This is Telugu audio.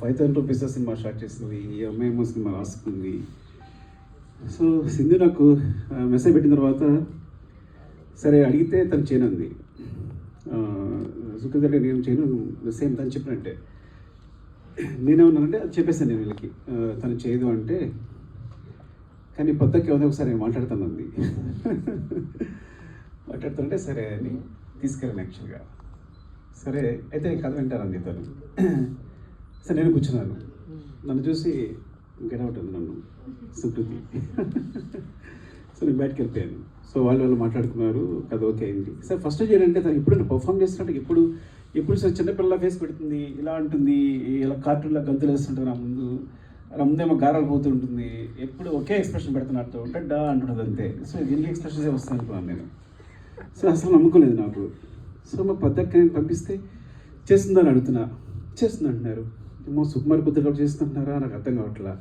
Five thousand rupees cinema start చేసింది. ఈ అమ్మాయి సినిమా రాసుకుంది. సో సింధు నాకు మెసేజ్ పెట్టిన తర్వాత సరే అడిగితే తను చేయనుంది. సుఖద్ రెడ్డి నేను చేయను సేమ్ తను చెప్పినట్టే. నేనేమన్నానంటే అది చెప్పేసాను నేను వీళ్ళకి. తను చేయదు అంటే కానీ పొద్దుకి ఏదో ఒకసారి నేను మాట్లాడుతానంది. మాట్లాడుతుంటే సరే అని తీసుకెళ్ళాను యాక్చువల్గా సరే అయితే నేను కథ వింటానంది తను సరే నేను కూర్చున్నాను. నన్ను చూసి గెట్ అవుట్ అంది నన్ను. సుకృతి. సో నేను బయటకు వెళ్ళిపోయాను. సో వాళ్ళు వాళ్ళు మాట్లాడుకున్నారు. కథ ఓకే అయింది. సార్ ఫస్ట్ చేయాలంటే తను ఎప్పుడు పర్ఫామ్ చేస్తున్నట్టు ఎప్పుడు ఎప్పుడు సార్ చిన్నపిల్ల ఫేస్ పెడుతుంది ఇలా ఉంటుంది ఇలా కార్టూన్లో గంతులు వేస్తుంటారు నా ముందు. నా ముందేమో గారాలు పోతుంటుంది ఎప్పుడు ఒకే ఎక్స్ప్రెషన్ పెడుతున్నట్టు డా అంటున్నది అంతే. సో ఎన్ని ఎక్స్ప్రెషన్స్ వస్తాను అనుకున్నాను నేను. సో అసలు నమ్ముకోలేదు నాకు. సో మా పద్దక్క నేను పంపిస్తే చేస్తుందని అడుగుతున్నా. చేస్తుంది అంటున్నారు. ఏమో సుకుమార్ బుద్ధుడు చేస్తుంటున్నారా? నాకు అర్థం కావట్లా.